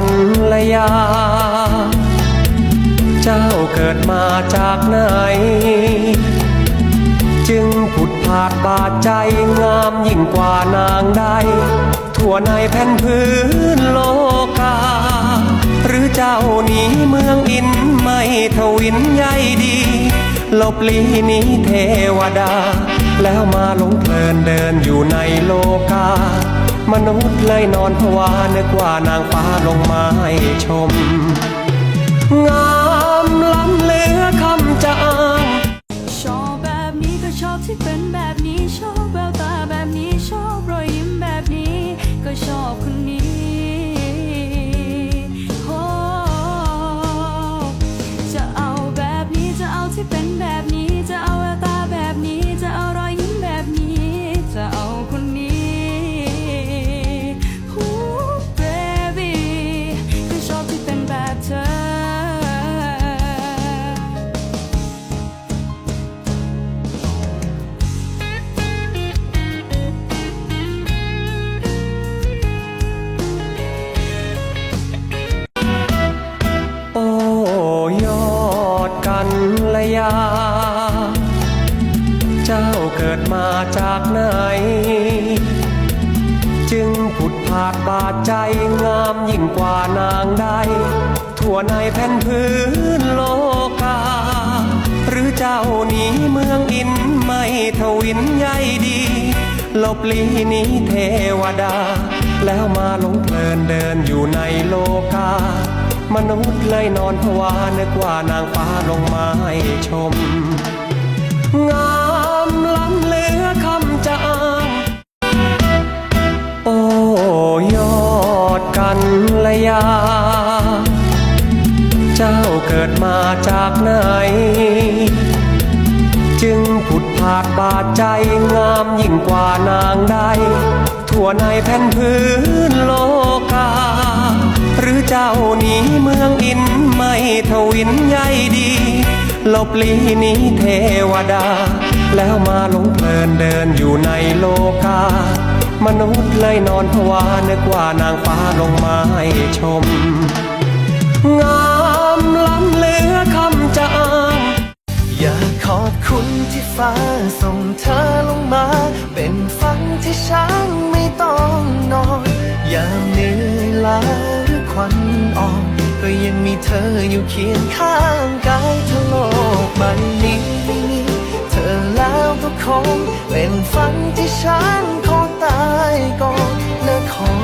ันลยา เจ้าเกิดมาจากไหน จึงผุดผาดบาดใจงามยิ่งกว่านางใด ทั่วในแผ่นพื้นโลกา หรือเจ้าหนีเมืองอินไม่ทวินใยดีหลบลีนี้เทวดา แล้วมาหลงเพลินเดินอยู่ในโลกา มนุษย์เลยนอนภาวานึกว่านางฟ้าลงมาให้ชมงา เจ้าเกิดมาจากไหน จึงผุดผาดบาดใจงามยิ่งกว่านางใดทั่วในแผ่นพื้นโลกา หรือเจ้าหนีเมืองอินไม่ทวินใยดีหลบลีนี้เทวดา แล้วมาหลงเพลินเดินอยู่ในโลกา มนุษย์เลยนอนภาวานึกว่านางฟ้าลงมาให้ชม งา เจ้าเกิดมาจากไหน จึงผุดผาดบาดใจงามยิ่งกว่านางใด ทั่วในแผ่นพื้นโลกา หรือเจ้าหนีเมืองอินไม่ทวินใยดีหลบลีนี้เทวดา แล้วมาหลงเพลินเดินอยู่ในโลกา มนุษย์เลยนอนภาวานึกว่านางฟ้าลงมาให้ชม งา ฟ้าส่งเธอลงมา เป็นฝันที่ฉันไม่ต้องนอนยามเหนื่อยล้าหรือควันอ่อนก็ยังมีเธออยู่เคียงข้างกายถ้าโลกใบนี้ไม่มีเธอแล้วก็คง เป็นฝันที่ฉันขอตายก่อนนะขอ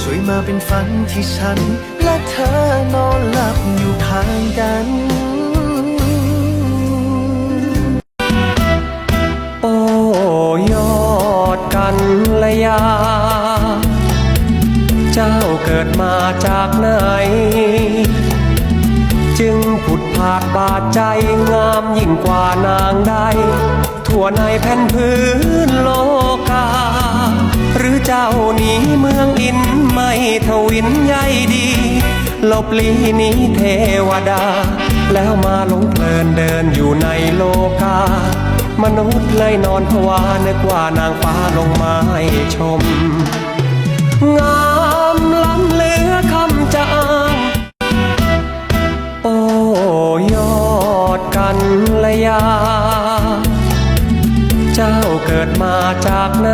ช่วยมาเป็นฝันที่ฉัน และเธอนอนหลับอยู่ข้างกัน กิดมาจากไหน จึงผุดผาดบาดใจงามยิ่งกว่านางใด ทั่วในแผ่นพื้นโลกา หรือเจ้าหนีเมืองอินไม่ทวินใยดีลบลีนี้เทวดา แล้วมาหลงเพลินเดินอยู่ในโลกา มนุษย์เลยนอนภาวานึกว่านางฟ้าลงมาให้ชมงา กิดมาจากไหน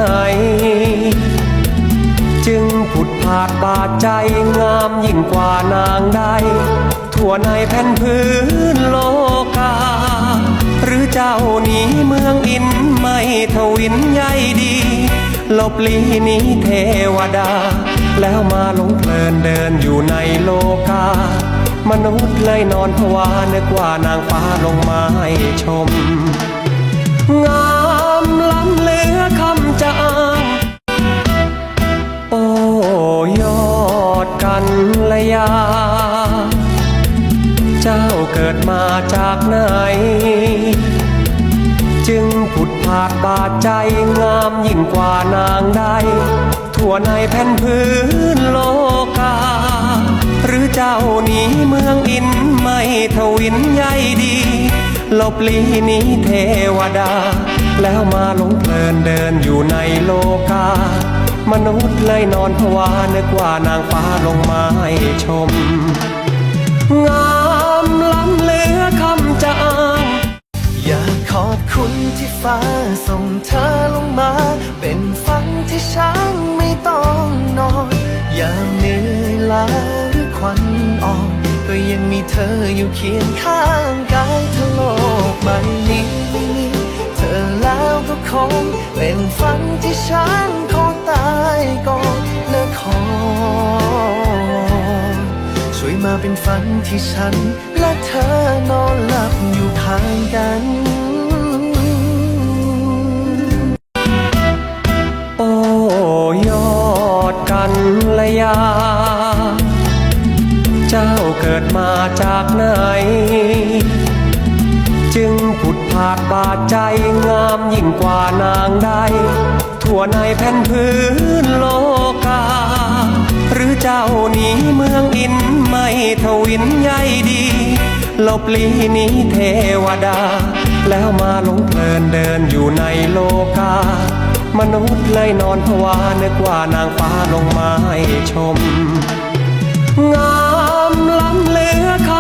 จึงผุดผาดบาดใจงามยิ่งกว่านางใด ทั่วในแผ่นพื้นโลกา หรือเจ้าหนีเมืองอินไม่ทวินใยดีลบลีนี้เทวดา แล้วมาหลงเพลินเดินอยู่ในโลกา มนุษย์เลยนอนภาวานึกว่านางฟ้าลงมาให้ชม งา ยา เจ้าเกิดมาจากไหน จึงผุดผาดบาดใจงามยิ่งกว่านางใด ทั่วในแผ่นพื้นโลกา หรือเจ้าหนีเมืองอินไม่ทวินใยดีหลบลีนี้เทวดา แล้วมาหลงเพลินเดินอยู่ในโลกา นุษย์เลยนอนผวานึกว่านางฟ้าลงมาให้ชม งามล้ำเหลือคำจะอ้างอยากขอบคุณที่ฟ้าส่งเธอลงมา เป็นฝันที่ฉันไม่ต้องนอนอย่าเหนื่อยล้าหรือควันอ่อนก็ยังมีเธออยู่เคียงข้างกายเธอโลกใบนี้ไม่มีเธอแล้วก็คงเป็นฝันที่ฉันขอตายก่อนและขอช่วยมาเป็นฝันที่ฉัน และเธอนอนหลับอยู่ข้างกันโอ้ยอดกันละยา เจ้าเกิดมาจากไหน จึงผุดผาดบาดใจงามยิ่งกว่านางใด ทั่วในแผ่นพื้นโลกา หรือเจ้านี้เมืองอินไม่ทวินใยดีลบลีนี้เทวดา แล้วมาหลงเพลินเดินอยู่ในโลกา มนุษย์เลยนอนผวานึกว่านางฟ้าลงมาให้ชม งามล้ำเหลือค